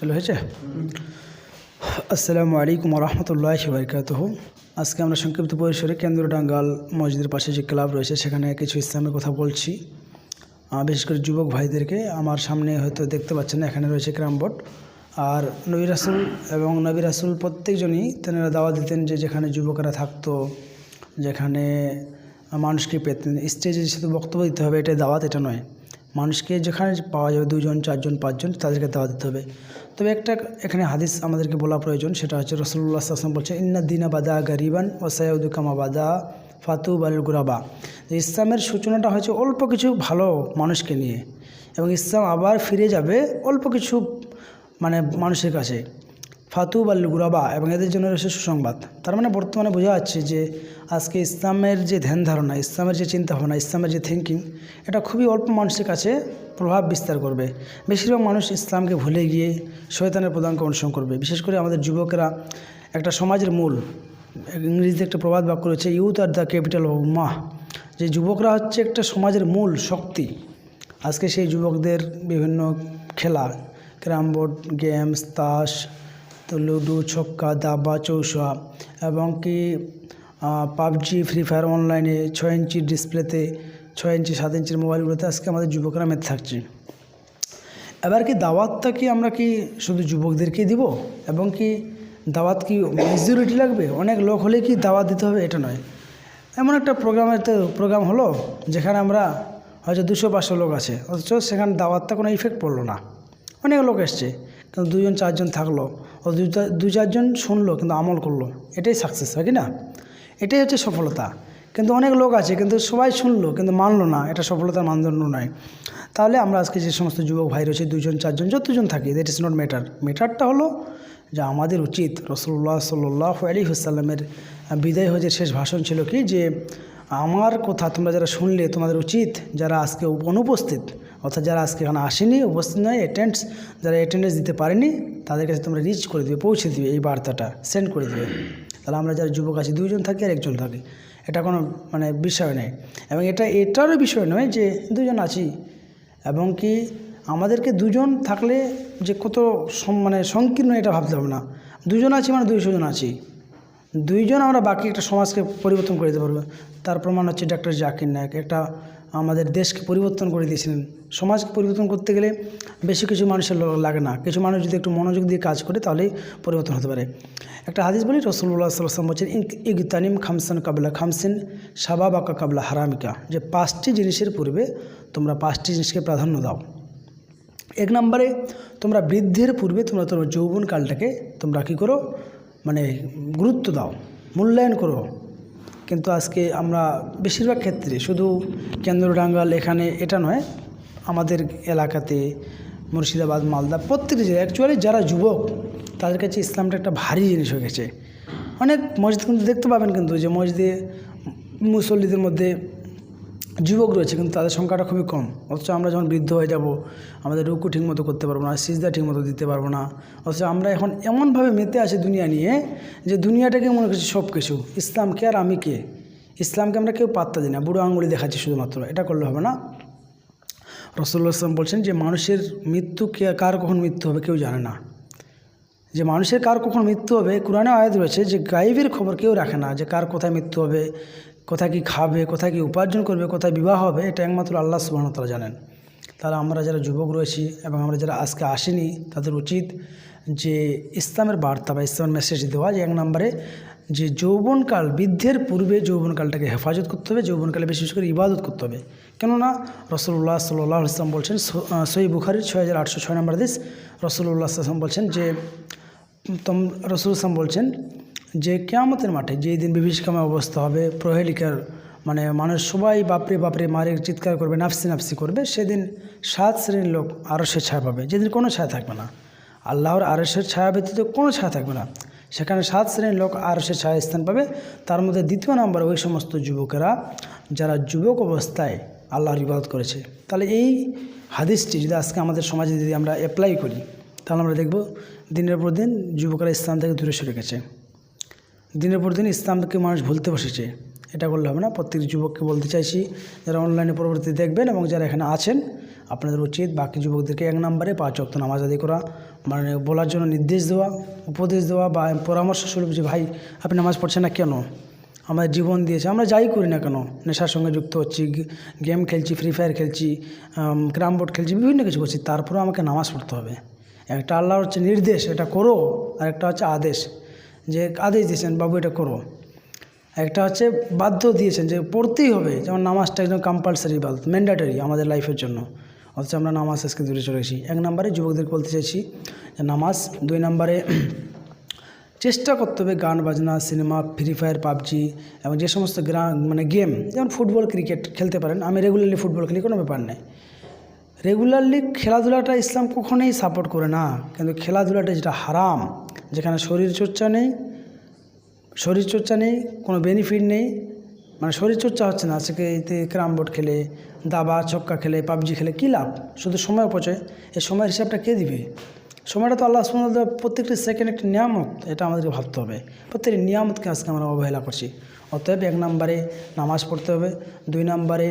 চলো হয়েছে? আসসালামু আলাইকুম রহমতুল্লাহ বরকাত আজকে আমরা সংক্ষিপ্ত পরিসরে কেন্দ্র ডাঙ্গাল মসজিদের পাশে যে ক্লাব রয়েছে, সেখানে কিছু ইসলামের কথা বলছি। বিশেষ করে যুবক ভাইদেরকে আমার সামনে হয়তো দেখতে পাচ্ছেন এখানে রয়েছে ক্রাম বোর্ড। আর নবী রাসুল এবং নবী রাসুল প্রত্যেকজনই তেনারা দাওয়া দিতেন যে যেখানে যুবকেরা থাকতো, যেখানে মানুষকে পেতেন। স্টেজে শুধু বক্তব্য দিতে হবে এটা দাওয়াত, এটা নয়। মানুষকে যেখানে পাওয়া যাবে দুজন, চারজন, পাঁচজন তাদেরকে দাওয়া দিতে হবে। তবে একটা এখানে হাদিস আমাদেরকে বলা প্রয়োজন, সেটা হচ্ছে রসুল্লাহ আসলাম বলছে ইন্না দিনা বাদা গরিবান ও সাইউদ্দুকামা বাদা ফাতু বাল গুরাবা। ইসলামের সূচনাটা হয়েছে অল্প কিছু ভালো মানুষকে নিয়ে। এবং ইসলাম আবার ফিরে যাবে অল্প কিছু মানে মানুষের কাছে। ফাতু বাল গুরাবা এবং এদের জন্য রয়েছে সুসংবাদ। তার মানে বর্তমানে বোঝা যাচ্ছে যে আজকে ইসলামের যে ধ্যান ধারণা, ইসলামের যে চিন্তাভাবনা, ইসলামের যে থিঙ্কিং এটা খুবই অল্প মানুষের কাছে প্রভাব বিস্তার করবে। বেশিরভাগ মানুষ ইসলামকে ভুলে গিয়ে শয়তানের প্রধানকে অনুসরণ করবে। বিশেষ করে আমাদের যুবকেরা, একটা সমাজের মূল, ইংরেজিতে একটা প্রবাদ বাক্য রয়েছে youth are the capital of মাহ যে যুবকরা হচ্ছে একটা সমাজের মূল শক্তি। আজকে সেই যুবকদের বিভিন্ন খেলা, ক্যারাম বোর্ড, গেমস, তাস তো লুডো, ছক্কা, দাবা, চৌসা এবং কি পাবজি, ফ্রি ফায়ার অনলাইনে ছয় ইঞ্চির ডিসপ্লেতে, ছয় ইঞ্চি সাত ইঞ্চির মোবাইলগুলোতে আজকে আমাদের যুবকরা মেতে থাকছে। এবার কি দাওয়াতটা কি আমরা কি শুধু যুবকদেরকেই দিব? এবং কি দাওয়াত কি মেজরিটি লাগবে? অনেক লোক হলে কি দাওয়াত দিতে হবে? এটা নয়। এমন একটা প্রোগ্রামের তো প্রোগ্রাম হলো যেখানে আমরা হয়তো দুশো পাঁচশো লোক আছে, অথচ সেখানে দাওয়াতটা কোনো ইফেক্ট পড়ল না। অনেক লোক এসছে। দুজন চারজন থাকল। ও দু চারজন শুনলো কিন্তু আমল করল। এটাই সাকসেস হয় কি না? এটাই হচ্ছে সফলতা। কিন্তু অনেক লোক আছে কিন্তু সবাই শুনলো কিন্তু মানলো না, এটা সফলতার মানদণ্ড নয় তাহলে আমরা আজকে যে সমস্ত যুবক ভাই রয়েছে দুজন চারজন, যতজন থাকি দ্যাট ইজ নট ম্যাটার ম্যাটারটা হলো যে আমাদের উচিত রসুল্লাহ সাল্লাহ আলী হুসাল্লামের বিদায় হয়ে যে শেষ ভাষণ ছিল কি? যে আমার কথা তোমরা যারা শুনলে, তোমাদের উচিত যারা আজকে অনুপস্থিত অর্থাৎ যারা আজকে এখানে আসেনি, উপস্থিত নয় অ্যাটেন্ডস যারা অ্যাটেন্ডেন্স দিতে পারেনি, তাদের কাছে তোমরা রিচ করে দিবে, পৌঁছে দিবে এই বার্তাটা সেন্ড করে দিবে। তাহলে আমরা যারা যুবক আছি দুজন থাকি আর একজন থাকি। এটা কোনো মানে বিষয় নেই। এবং এটা, এটারও বিষয় নয় যে দুজন আছি। এবং কি আমাদেরকে দুজন থাকলে যে কত মানে সংকীর্ণ এটা ভাবতে হবে না। দুজন আছি মানে দুইশো জন আছি। দুইজন আমরা বাকি একটা সমাজকে পরিবর্তন করে দিতে পারব। তার প্রমাণ হচ্ছে ডক্টর জাকির নায়ক। একটা আমাদের দেশকে পরিবর্তন করে দিয়েছিলেন। সমাজকে পরিবর্তন করতে গেলে বেশি কিছু মানুষের লাগে না। কিছু মানুষ যদি একটু মনোযোগ দিয়ে কাজ করে তাহলেই পরিবর্তন হতে পারে। একটা হাদিস বলি রসুল্লাহ সাল্লাম বলছেন ইগতানিম খামসান কাবলা খামসিন সাবাবাকা কাবলা হারামিকা। যে পাঁচটি জিনিসের পূর্বে তোমরা পাঁচটি জিনিসকে প্রাধান্য দাও। এক নম্বরে, তোমরা বৃদ্ধির পূর্বে তোমরা তোমার যৌবনকালটাকে তোমরা কী করো? মানে গুরুত্ব দাও, মূল্যায়ন করো। কিন্তু আজকে আমরা বেশিরভাগ ক্ষেত্রে শুধু কেন্দ্রডাঙ্গাল এখানে এটা নয়, আমাদের এলাকাতে, মুর্শিদাবাদ, মালদা, প্রত্যেকটি জায়গায় অ্যাকচুয়ালি যারা যুবক, তাদের কাছে ইসলামটা একটা ভারী জিনিস হয়ে গেছে। অনেক মসজিদ কিন্তু দেখতে পাবেন কিন্তু, যে মসজিদে মুসল্লিদের মধ্যে যুবক রয়েছে, কিন্তু তাদের সংখ্যাটা খুবই কম। অথচ আমরা যখন বৃদ্ধ হয়ে যাব, আমাদের রুকু ঠিকমতো করতে পারব না, সিজদা ঠিকমতো দিতে পারব না। অথচ আমরা এখন এমনভাবে মেতে আছি দুনিয়া নিয়ে যে দুনিয়াটাকে মনে করছি সব কিছু। ইসলাম কে আর আমি কে? ইসলামকে আমরা কেউ পাত্তা দিই না, বুড়ো আঙুলি দেখাচ্ছি শুধুমাত্র। এটা করলে হবে না। রসুল্লাহ আসলাম বলছেন যে, মানুষের মৃত্যু কে, কার কখন মৃত্যু হবে কেউ জানে না। যে মানুষের কার কখন মৃত্যু হবে, কোরআনে আয়াত রয়েছে যে গাইবের খবর কেউ রাখে না যে, কার কোথায় মৃত্যু হবে কোথায় কি খাবে, কোথায় কি উপার্জন করবে, কোথায় বিবাহ হবে, এটা একমাত্র আল্লাহ সুবাহতালা জানেন। তাহলে আমরা যারা যুবক রয়েছি এবং আমরা যারা আজকে আসেনি, তাদের উচিত যে ইসলামের বার্তা বা ইসলামের মেসেজ দেওয়া যে এক নম্বরে যে যৌবনকাল, বৃদ্ধের পূর্বে যৌবনকালটাকে হেফাজত করতে হবে, যৌবনকালে বিশেষ করে ইবাদত করতে হবে। কেননা রসুল্লাহ সাল্লাহ ইসলাম বলছেন সই বুখারির ছয় হাজার আটশো ছয় নম্বর দেশ রসুল্লাহ আসলাম বলছেন যে তম রসুল ইসলাম বলছেন যে কেয়ামতের মাঠে যেই দিন বিভীষিকাময় অবস্থা হবে, প্রহেলিকার মানে মানুষ সবাই বাপরে বাপরে মারে চিৎকার করবে, নাফসি নাফসি করবে, সেদিন সাত শ্রেণির লোক আরসের ছায়া পাবে। যেদিন কোনো ছায়া থাকবে না। আল্লাহর আরসের ছায়া ব্যতীত কোনো ছায়া থাকবে না। সেখানে সাত শ্রেণির লোক আরসের ছায়া স্থান পাবে। তার মধ্যে দ্বিতীয় নম্বর ওই সমস্ত যুবকেরা, যারা যুবক অবস্থায় আল্লাহর ইবাদত করেছে। তাহলে এই হাদিসটি যদি আজকে আমাদের সমাজে যদি আমরা অ্যাপ্লাই করি, তাহলে আমরা দেখব দিনের পর দিন যুবকরা স্থান থেকে দূরে সরে গেছে। দিনের পর দিন ইসলামকে মানুষ ভুলতে বসেছে। এটা করলে হবে না। প্রত্যেক যুবককে বলতে চাইছি, যারা অনলাইনে পরবর্তী দেখবেন এবং যারা এখানে আছেন, আপনাদের উচিত বাকি যুবকদেরকে এক নম্বরে পাঁচ অক্ত নামাজ আদি করা মানে বলার জন্য নির্দেশ দেওয়া, উপদেশ দেওয়া বা পরামর্শ স্বরূপ যে, ভাই, আপনি নামাজ পড়ছেন না কেন? আমাদের জীবন দিয়েছে, আমরা যাই করি না কেন? নেশার সঙ্গে যুক্ত হচ্ছি গেম খেলছি ফ্রি ফায়ার খেলছি ক্রাম বোর্ড খেলছি, বিভিন্ন কিছু করছি, তারপরেও আমাকে নামাজ পড়তে হবে। একটা আল্লাহর হচ্ছে নির্দেশ, এটা করো আর একটা হচ্ছে আদেশ। যে আদেশ দিয়েছেন, বাবু, এটা করো। একটা হচ্ছে বাধ্য দিয়েছেন যে পড়তেই হবে, যেমন নামাজটা একদম কম্পালসারি বা ম্যান্ডেটারি আমাদের লাইফের জন্য। অথচ আমরা নামাজ আজকে দূরে চলে গেছি এক নম্বরে যুবকদেরকে বলতে চাইছি যে নামাজ, দুই নম্বরে চেষ্টা করতে হবে গান, বাজনা, সিনেমা ফ্রি ফায়ার পাবজি এবং যে সমস্ত গ্রা মানে গেম যেমন ফুটবল, ক্রিকেট খেলতে পারেন। আমি রেগুলারলি ফুটবল খেলি, কোনো ব্যাপার নেই। রেগুলারলি খেলাধুলাটা ইসলাম কখনোই সাপোর্ট করে না। কিন্তু খেলাধুলাটা যেটা হারাম, যেখানে শরীর চর্চা নেই, শরীরচর্চা নেই, কোনো বেনিফিট নেই মানে শরীরচর্চা হচ্ছে না। আজকে এতে ক্রাম বোর্ড খেলে, দাবা, ছক্কা খেলে, পাবজি খেলে কী লাভ? শুধু সময় অপচয়। এই সময়ের হিসাবটা কে দিবে? সময়টা তো আল্লাহ তাআলা প্রত্যেকটি সেকেন্ড একটি নিয়ামত, এটা আমাদেরকে ভাবতে হবে। প্রত্যেকটি নিয়ামতকে আজকে আমরা অবহেলা করছি। অতএব এক নম্বরে নামাজ পড়তে হবে, দুই নম্বরে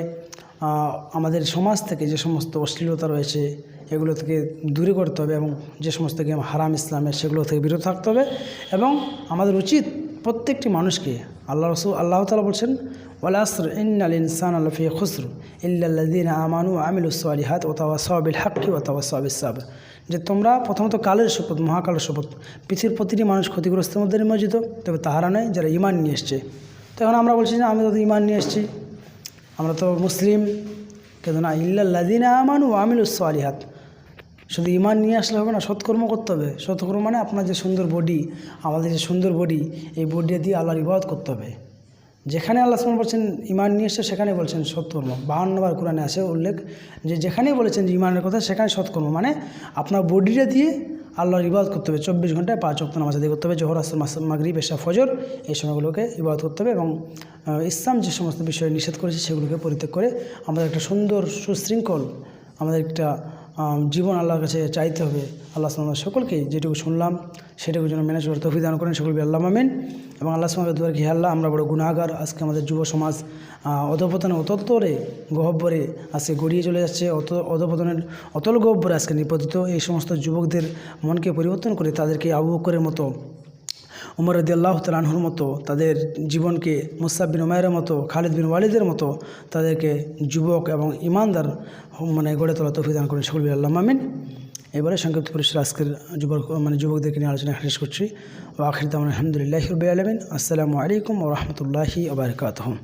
আমাদের সমাজ থেকে যে সমস্ত অশ্লীলতা রয়েছে, এগুলো থেকে দূরে করতে হবে এবং যে সমস্ত গেম হারাম ইসলামের, সেগুলো থেকে বিরত থাকতে হবে এবং আমাদের উচিত প্রত্যেকটি মানুষকে, আল্লাহ রসুল, আল্লাহ তালা বলছেন ওয়ালাসর ইন্নাল ইনসান আলফি খুসর ইল্লাল্লাদিন আমানু আমিলুস সালিহাত ও তাওয়া সবিল হাক্কি ও তাওয়া সবিল সাব যে তোমরা প্রথমত কালের শপথ, মহাকালের শপথ, পৃথিবীর প্রতিটি মানুষ ক্ষতিগ্রস্তের মধ্যে নিমজ্জিত, তবে তাহারা নয় যারা ইমান নিয়ে এসছে। তো এখন আমরা বলছি যে আমি তো ইমান নিয়ে এসেছি আমরা তো মুসলিম কিন্তু না ইল্লাল্লাদিন আমানু আমিলুস সালিহাত। শুধু ইমান নিয়ে আসলে হবে না, সৎকর্ম করতে হবে। সৎকর্ম মানে আপনার যে সুন্দর বডি আমাদের যে সুন্দর বডি এই বডি দিয়ে আল্লাহর ইবাদত করতে হবে। যেখানে আল্লাহ সুবহান বলছেন ইমান নিয়ে এসে সেখানে বলছেন সৎকর্ম। বাহান্নবার কোরআনে আছে উল্লেখ যে যেখানেই বলেছেন যে ইমানের কথা সেখানে সৎকর্ম। মানে আপনার বডিটা দিয়ে আল্লাহর ইবাদত করতে হবে। চব্বিশ ঘন্টায় পাঁচ অক্ত নামাজ আদায় করতে হবে। জোহর মাস, মাগরিব, এশা, ফজর, এই সময়গুলোকে ইবাদত করতে হবে এবং ইসলাম যে সমস্ত বিষয়ে নিষেধ করেছে সেগুলোকে পরিত্যাগ করে আমাদের একটা সুন্দর সুশৃঙ্খল আমাদের একটা জীবন আল্লাহর কাছে চাইতে হবে। আল্লাহ সালাম সকলকে যেটুকু শুনলাম সেটুকু যেন ম্যানেজ করতে অভিধান করেন। সকল আল্লাহ মামিন এবং আল্লাহ সালামের দুয়ার কি আল্লাহ, আমরা বড় গুণাগার আজকে আমাদের যুব সমাজ অধপতনে অতত্তরে গহব্বরে আজকে গড়িয়ে চলে যাচ্ছে। অত, অধপতনের অতল গহব্বরে আজকে নিপতিত। এই সমস্ত যুবকদের মনকে পরিবর্তন করে তাদেরকে আবু মতো উমর রদি আল্লাহ তালাহুর মতো তাদের জীবনকে মুসাব বিন উমায়ের মতো, খালিদ বিন ওয়ালিদের মতো তাদেরকে যুবক এবং ইমানদার মানে গড়ে তোলা তফিদান দান করেন। সকল আল্লাহ মামিন এবারে সংক্ষিপ্ত পরিষদ আজকের যুবক মানে যুবকদেরকে নিয়ে আলোচনা শেষ করছি। ও আখির তাম আলহামদুলিল্লাহ আসসালামু আলাইকুম ও রহমতুল্লাহি আবরকাতহম